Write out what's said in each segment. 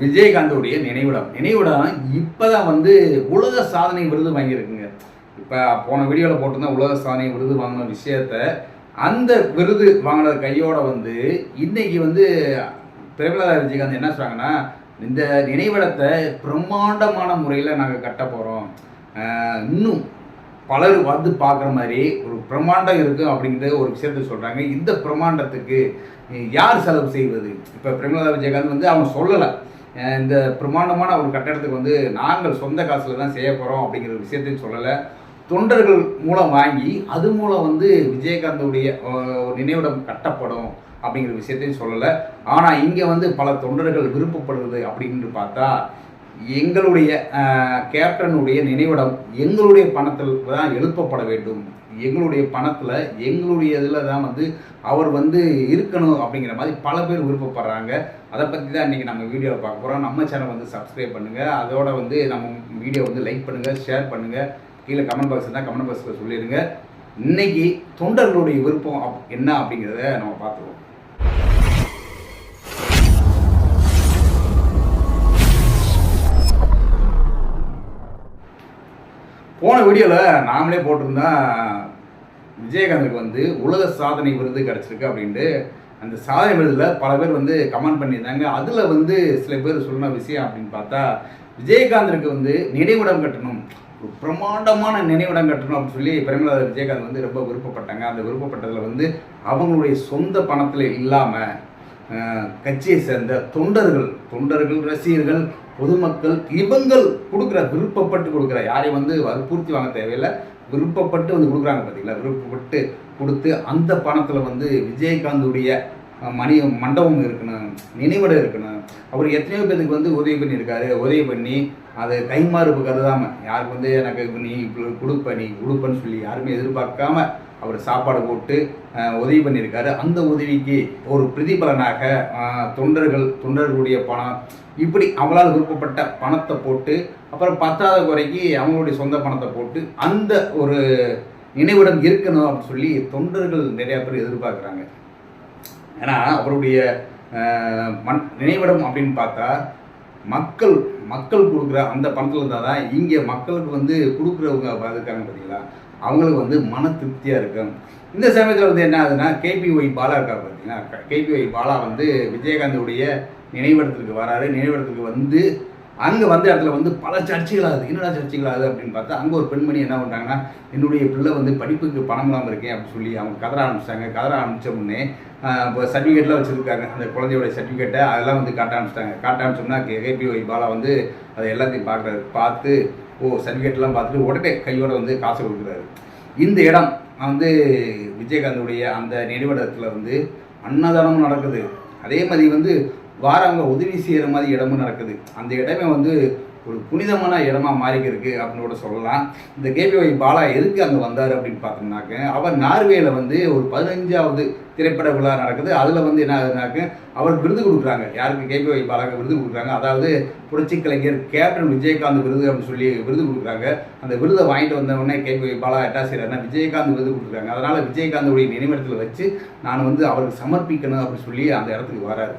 விஜயகாந்தோடைய நினைவிடம். நினைவிடம் இப்பதான் வந்து உலக சாதனை விருது வாங்கியிருக்குங்க. இப்போ போன வீடியோவில் போட்டிருந்தா உலக சாதனை விருது வாங்கின விஷயத்த அந்த விருது வாங்கின கையோட வந்து இன்னைக்கு வந்து பிரபலதா விஜயகாந்த் என்ன சொல்கிறாங்கன்னா இந்த நினைவிடத்தை பிரம்மாண்டமான முறையில் நாங்கள் கட்ட போகிறோம் இன்னும் பலர் வந்து பார்க்குற மாதிரி ஒரு பிரம்மாண்டம் இருக்குது அப்படிங்கிற ஒரு விஷயத்த சொல்கிறாங்க இந்த பிரம்மாண்டத்துக்கு யார் செலவு செய்வது? இப்போ பிரேமலதா விஜயகாந்த் வந்து அவங்க சொல்லலை. இந்த பிரம்மாண்டமான ஒரு கட்டடத்துக்கு வந்து நாங்கள் சொந்த காசில் தான் செய்ய போகிறோம் அப்படிங்கிற விஷயத்தையும் சொல்லலை. தொண்டர்கள் மூலம் வாங்கி அது மூலம் வந்து விஜயகாந்தோடைய ஒரு நினைவிடம் கட்டப்படும் அப்படிங்கிற விஷயத்தையும் சொல்லலை. ஆனால் இங்கே வந்து பல தொண்டர்கள் விருப்பப்படுறது அப்படின்னு பார்த்தா எங்களுடைய கேப்டனுடைய நினைவிடம் எங்களுடைய பணத்தில் தான் எழுப்பப்பட வேண்டும். எங்களுடைய பணத்தில் எங்களுடைய இதில் தான் வந்து அவர் வந்து இருக்கணும் அப்படிங்கிற மாதிரி பல பேர் விருப்பப்படுறாங்க. அதை பற்றி தான் இன்றைக்கி நம்ம வீடியோவில் பார்க்க போகிறோம் நம்ம சேனல் வந்து சப்ஸ்கிரைப் பண்ணுங்கள் அதோட வந்து நம்ம வீடியோ வந்து லைக் பண்ணுங்கள் ஷேர் பண்ணுங்கள் கீழே கமெண்ட் பாக்ஸ் இருந்தால் கமெண்ட் பாக்ஸில் சொல்லிடுங்க. இன்னைக்கு தொண்டர்களுடைய விருப்பம் அப்- என்ன அப்படிங்கிறத நம்ம பார்த்துருவோம். போன வீடியோவில் நாமளே போட்டிருந்தா விஜயகாந்துக்கு வந்து உலக சாதனை விருது கிடச்சிருக்கு அப்படின்ட்டு அந்த சாதனை விருதில் பல பேர் வந்து கமெண்ட் பண்ணியிருந்தாங்க. அதில் வந்து சில பேர் சொன்ன விஷயம் அப்படின்னு பார்த்தா விஜயகாந்திற்கு வந்து நினைவிடம் கட்டணும். ஒரு பிரம்மாண்டமான நினைவிடம் கட்டணும் அப்படின்னு சொல்லி பிரேமலதா விஜயகாந்த் வந்து ரொம்ப விருப்பப்பட்டாங்க. அந்த விருப்பப்பட்டதில் வந்து அவங்களுடைய சொந்த பணத்தில் இல்லாமல் கட்சியை சேர்ந்த தொண்டர்கள் தொண்டர்கள் ரசிகர்கள் பொதுமக்கள் இவங்கள் கொடுக்குற விருப்பப்பட்டு கொடுக்குற யாரையும் வந்து வற்புறுத்தி வாங்க தேவையில்லை விருப்பப்பட்டு வந்து கொடுக்குறாங்க பார்த்தீங்களா விருப்பப்பட்டு கொடுத்து அந்த பணத்தில் வந்து விஜயகாந்துடைய மணி மண்டபம் இருக்கணும் நினைவிடம் இருக்கணும். அவர் எத்தனையோ பேருக்கு வந்து உதவி பண்ணியிருக்காரு. உதவி பண்ணி அதை கைமாறுப்பு கருதாமல் யாருக்கு வந்து எனக்கு நீ இப்படி கொடுப்ப நீ கொடுப்பன்னு சொல்லி யாருமே எதிர்பார்க்காம அவர் சாப்பாடு போட்டு உதவி பண்ணியிருக்காரு. அந்த உதவிக்கு ஒரு பிரதிபலனாக தொண்டர்கள் தொண்டர்களுடைய பணம் இப்படி அவங்களால் விருப்பப்பட்ட பணத்தை போட்டு அப்புறம் பத்தாத குறைக்கு அவங்களுடைய சொந்த பணத்தை போட்டு அந்த ஒரு நினைவிடம் இருக்கணும் அப்படின்னு சொல்லி தொண்டர்கள் நிறையா பேர் எதிர்பார்க்குறாங்க. ஏன்னா அவருடைய மண் நினைவிடம் அப்படின்னு பார்த்தா மக்கள் மக்கள் கொடுக்குற அந்த பணத்தில் இருந்தால் தான் இங்கே மக்களுக்கு வந்து கொடுக்குறவங்க இருக்காங்க பார்த்தீங்களா அவங்களுக்கு வந்து மன திருப்தியாக இருக்கும். இந்த சமயத்தில் வந்து என்ன ஆகுதுன்னா கேபிஒய் பாலா இருக்கா பார்த்தீங்கன்னா கேபிஒய் பாலா வந்து விஜயகாந்தோடைய நினைவிடத்துக்கு வராரு. நினைவிடத்துக்கு வந்து அங்கே வந்த இடத்துல வந்து பல சர்ச்சைகள் ஆகுது என்னடா சர்ச்சைகள் ஆகுது அப்படின்னு பார்த்தா அங்கே ஒரு பெண்மணி என்ன பண்ணுறாங்கன்னா என்னுடைய பிள்ளை வந்து படிப்புக்கு பணம் இல்லாமல் இருக்கேன் அப்படின்னு சொல்லி அவங்க கதற ஆரம்பிச்சிட்டாங்க. கதற ஆரம்பித்த உடனே இப்போ சர்டிஃபிகேட்லாம் வச்சுருக்காங்க. அந்த குழந்தையோட சர்டிஃபிகேட்டை அதெல்லாம் வந்து காட்ட ஆரம்பிச்சிட்டாங்க. காட்ட ஆரம்பிச்சோம்னா கேபிஒய் பாலா வந்து அதை எல்லாத்தையும் பார்க்குறாரு. பார்த்து ஓ சர்டிஃபிகேட்லாம் பார்த்துட்டு உடனே கையோடு வந்து காசு கொடுக்குறாரு. இந்த இடம் வந்து விஜயகாந்தோடைய அந்த நினைவிடத்தில் வந்து அன்னதானமும் நடக்குது. அதே மாதிரி வந்து வாரங்க உதவி செய்கிற மாதிரி இடமும் நடக்குது. அந்த இடமே வந்து ஒரு புனிதமான இடமா மாறிக்கிருக்கு அப்படின்னு கூட சொல்லலாம். இந்த கேபிஒய் பாலா எதுக்கு அங்கே வந்தார் அப்படின்னு பார்த்தோம்னாக்க அவர் நார்வேல வந்து ஒரு பதினஞ்சாவது திரைப்பட விழா நடக்குது. அதில் வந்து என்ன ஆகுதுனாக்க அவர் விருது கொடுக்குறாங்க. யாருக்கு? கேபிஒய் பாலாக்கு விருது கொடுக்குறாங்க. அதாவது புரட்சி கலைஞர் கேப்டன் விஜயகாந்த் விருது அப்படின்னு சொல்லி விருது கொடுக்குறாங்க. அந்த விருதை வாங்கிட்டு வந்தவொடனே கேபிஒய் பாலா எட்டாசிரியர்னா விஜயகாந்த் விருது கொடுக்குறாங்க. அதனால் விஜயகாந்தோடைய நினைவிடத்தில் வச்சு நான் வந்து அவருக்கு சமர்ப்பிக்கணும் அப்படின்னு சொல்லி அந்த இடத்துக்கு வராரு.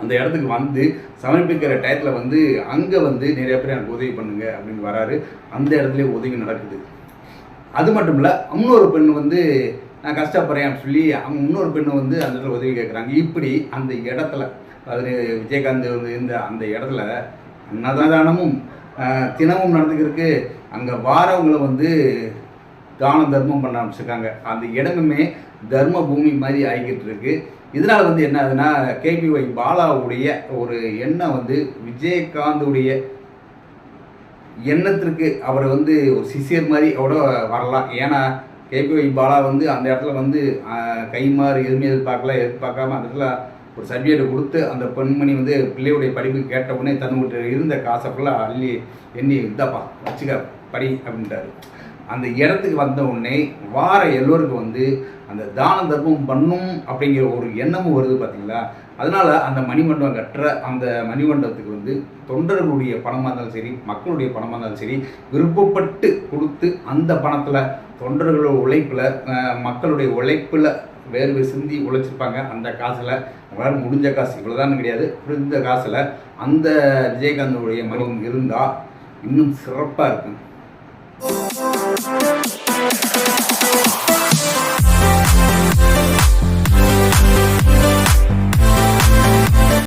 அந்த இடத்துக்கு வந்து சமர்ப்பிக்கிற டயத்தில் வந்து அங்கே வந்து நிறைய பேர் எனக்கு உதவி பண்ணுங்க அப்படின்னு வராரு. அந்த இடத்துல உதவி நடக்குது. அது மட்டும் இல்லை இன்னொரு பெண் வந்து நான் கஷ்டப்படுறேன் அப்படின்னு சொல்லி அவங்க இன்னொரு பெண்ணு வந்து அந்த இடத்துல உதவி கேட்குறாங்க இப்படி அந்த இடத்துல அது விஜயகாந்த் வந்து இந்த அந்த இடத்துல அன்னதானமும் தினமும் நடந்துக்கிறதுக்கு அங்கே வாரவங்களை வந்து தான தர்மம் பண்ண ஆரம்பிச்சிருக்காங்க. அந்த இடமுமே தர்ம பூமி மாதிரி ஆகிக்கிட்டு இருக்கு. இதனால் வந்து என்ன ஆகுதுன்னா கேபிஒய் பாலாவுடைய ஒரு எண்ணம் வந்து விஜயகாந்துடைய எண்ணத்திற்கு அவரை வந்து ஒரு சிசியர் மாதிரி கூட வரலாம். ஏன்னா கேபிஒய் பாலா வந்து அந்த இடத்துல வந்து கை கைமாறு எதுவுமே எதிர்பார்க்கல. எதிர்பார்க்காம அந்த இடத்துல ஒரு சர்டிஃபிகேட்டை கொடுத்து அந்த பெண்மணி வந்து பிள்ளையுடைய படிப்பு கேட்ட உடனே தன்னுடைய இருந்த காசை ஃபுல்லாக அள்ளி எண்ணி இதாப்பா வச்சுக்க படி அப்படின்ட்டாரு. அந்த இடத்துக்கு வந்த உடனே வார எல்லோருக்கும் வந்து அந்த தான தர்மம் பண்ணும் அப்படிங்கிற ஒரு எண்ணமும் வருது பார்த்தீங்களா அதனால அந்த மணிமண்டபம் கட்டுற அந்த மணிமண்டபத்துக்கு வந்து தொண்டர்களுடைய பணமாக இருந்தாலும் சரி மக்களுடைய பணமாக இருந்தாலும் சரி விருப்பப்பட்டு கொடுத்து அந்த பணத்தில் தொண்டர்களோட உழைப்பில் மக்களுடைய உழைப்பில் வேர்வை சிந்தி உழைச்சிருப்பாங்க. அந்த காசில் அவங்களால் முடிஞ்ச காசு இவ்வளோதான் கிடையாது. இந்த காசில் அந்த விஜயகாந்தனுடைய மருமகம் இருந்தால் இன்னும் சிறப்பாக இருக்கும். Thank you.